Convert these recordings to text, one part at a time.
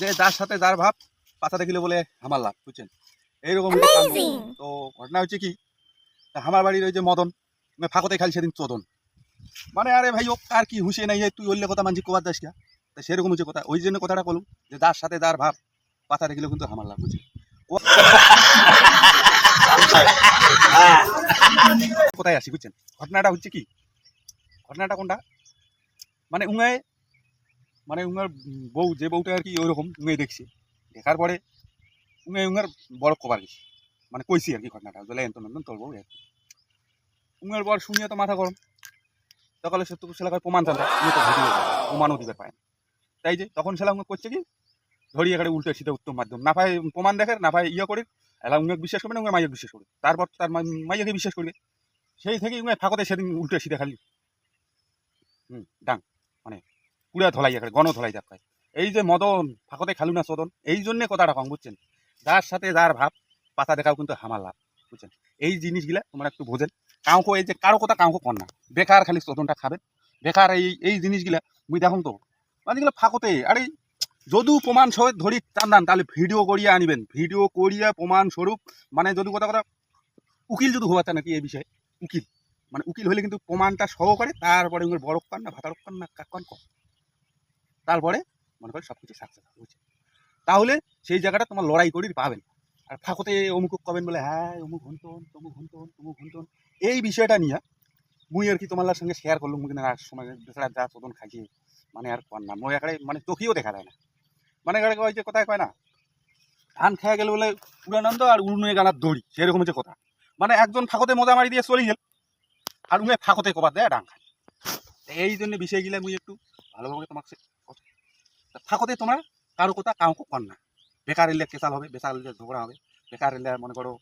যে যার সাথে যার ভাব পাতা দেখিলে বলে আমার লাভ বুঝছেন? এইরকম তো ঘটনা হচ্ছে কি তা আমার বাড়ির ওই যে মদন ফাঁকতে খালি সেদিন চোদন। মানে আরে ভাই ও কার কি হুশে নাই তুই ওইলে কথা মানছি কোবার দাস কা? তা সেরকম হচ্ছে কথা। ওই জন্য কথাটা বলুন যে যার সাথে যার ভাব পাতা দেখিলে কিন্তু আমার লাভ বুঝছেন কোথায় আসি বুঝছেন? ঘটনাটা হচ্ছে কি? ঘটনাটা কোনটা? মানে উঙায় মানে উনার বউ, যে বউটা আর কি ওইরকম উঙে দেখছি। দেখার পরে উঙে উঙার বড় কবার গেছি। মানে কইছি আর কি ঘটনাটা, বলে এত নন্দন, তোর বউ। উঙার বর শুনিয়ে তো মাথা গরম। সকালে সত্য সেলাকার প্রমাণ উনি তো ভিডিও প্রমাণও দিতে। তাই যে, তখন সেলা উঙে করছে কি ধরি এখানে উল্টে সিধে উত্তম মাধ্যম। না পায় প্রমাণ দেখে, না পায় ইয়ে করে, এলা উঙে বিশ্বাস করবে না উঙে মাইয়া বিশ্বাস করবে। তারপর তার মাই- মাইয়াকে বিশ্বাস করবে। সেই থেকে উঙে ফাঁকতে সেদিন উল্টে সিধে খালি। হুম ডাং পুরা ধলাই যাক গণ ধলাই যাক এই যে মদন, ফাঁকতে খালু না সদন, এই জন্যে কথাটা কম, বুঝছেন? যার সাথে যার ভাব, পাতা দেখাও কিন্তু হামার লাভ, বুঝছেন? এই জিনিসগুলা তোমরা একটু বোঝেন। কাউকে এই যে, কারও কথা কাউকে কর না। বেকার খালি সদনটা খাবেন। বেকার এই এই জিনিসগুলা, মুই দেখুন তো মানে এগুলো ফাঁকতে, আরে, যদু প্রমাণ সহ ধরি টান তাহলে ভিডিও করিয়া আনিবেন। ভিডিও করিয়া প্রমাণ স্বরূপ মানে যদি কথা কথা, উকিল যদি হওয়া নাকি এই বিষয়ে? উকিল মানে উকিল হলে কিন্তু প্রমাণটা সহকারে, তারপরে বড় কান না, ভাতার কান না কাকান কম তারপরে মনে করে সব কিছু সাকসেস হবে বুঝছেন? তাহলে সেই জায়গাটা তোমার লড়াই করি পাবেন। আর ফাঁকতে অমুক কবেন বলে হ্যাঁ অমুক হন্তন তমুক হন্তন তমুক হন্তন এই বিষয়টা নিয়ে মুই আর কি তোমার সঙ্গে শেয়ার করলাম, মুই আর সময় বেচারা যা চোদন খাইছে মানে আর কর না। মই একারে মানে চোখেও দেখা যায় না। মানে একারে ওই যে, কথায় কয় না? ধান খেয়ে গেলে বলে পুরানন্দ আর উড়ুনে গানার দড়ি, সেরকম হচ্ছে কথা। মানে একজন ফাঁকতে মজা মারি দিয়ে চলে গেল, আর উমে ফাঁকতে কবার দেয় ডাং খায় এই জন্য বিষয় বিষয়গুলো মুই একটু ভালোভাবে তোমাকে তা ফাঁকতে তোমার কারও কথা কাউকে কর না। বেকার এলে কেসাল হবে বেকার এলে ঝগড়া হবে বেকার এলে মনে করো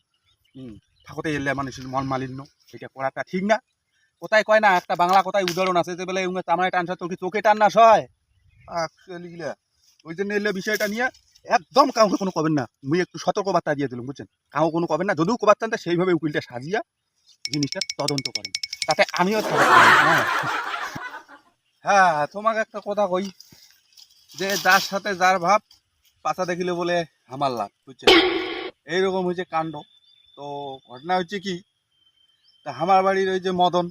ফাঁকতে এলে মানে মন মালিন্য এটা করাটা ঠিক না। কোথায় কয় না একটা বাংলা কথায় উদাহরণ আছে যে বলে উমে তামায় টানছে তোর কি চোখে টান না সয়? ওই জন্য এলে বিষয়টা নিয়ে একদম কাউকে কোনো কবেন না। মুই একটু সতর্ক বার্তা দিয়ে দিলাম বুঝছেন? কাউ কোনো কবেন না যদিও কবার চান সেইভাবে উকিলটা সাজিয়া জিনিসটা তদন্ত করেন। তাতে আমিও হ্যাঁ। হ্যাঁ তোমাকে একটা কথা কই যে যার সাথে যার ভাব পাতা দেখিলে বলে আমার লাভ, বুঝছেন? এইরকম হয়েছে কাণ্ড। তো ঘটনা হচ্ছে কি, তা আমার বাড়ির ওই যে মদন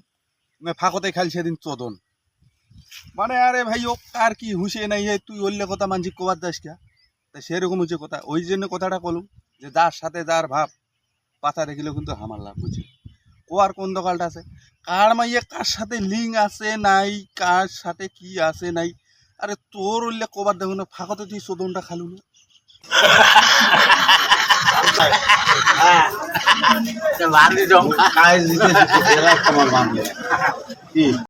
ফাঁকতে খালি সেদিন চোদন। মানে আরে ভাই, ও কার কি হুশে নাই তুই ওল্লে কথা মানছি, কোবার দাস কা? তা সেরকম হচ্ছে কথা। ওই জন্য কথাটা বলুম যে যার সাথে যার ভাব পাতা দেখিলে কিন্তু আমার লাভ বুঝছি কোয়ার কোন দোকানটা আছে? কার মাইয়ে কার সাথে লিঙ্ক আছে নাই, কার সাথে কি আছে নাই আরে তোর উল্লে কবার দেখুন ফাঁকতে তুই চোদনটা খালু না বান্ধি জমা কাজ দিতে তোমার বান্ধি